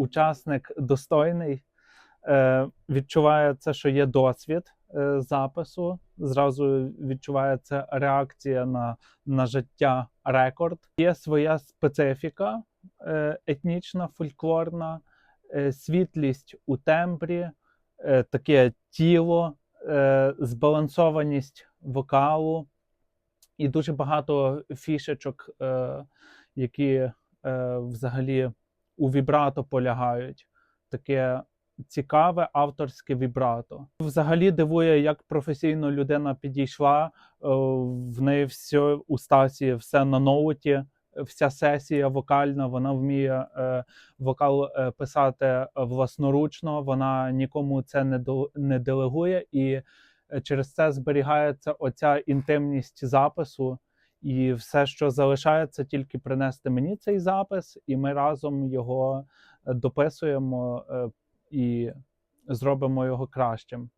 учасник достойний, е, відчуває це, що є досвід е, запису. Зразу відчувається реакція на, на життя рекорд. Є своя специфіка е, етнічна, фольклорна, світлість у тембрі, таке тіло, збалансованість вокалу і дуже багато фішечок, які взагалі у вібрато полягають. Таке цікаве авторське вібрато. Взагалі дивує, як професійно людина підійшла. е, В неї все у Стасі все на ноуті. Вся сесія вокальна, вона вміє е, вокал е, писати власноручно, вона нікому це не, до- не делегує, і е, через це зберігається оця інтимність запису. І все, що залишається, тільки принести мені цей запис, і ми разом його е, дописуємо е, і зробимо його кращим.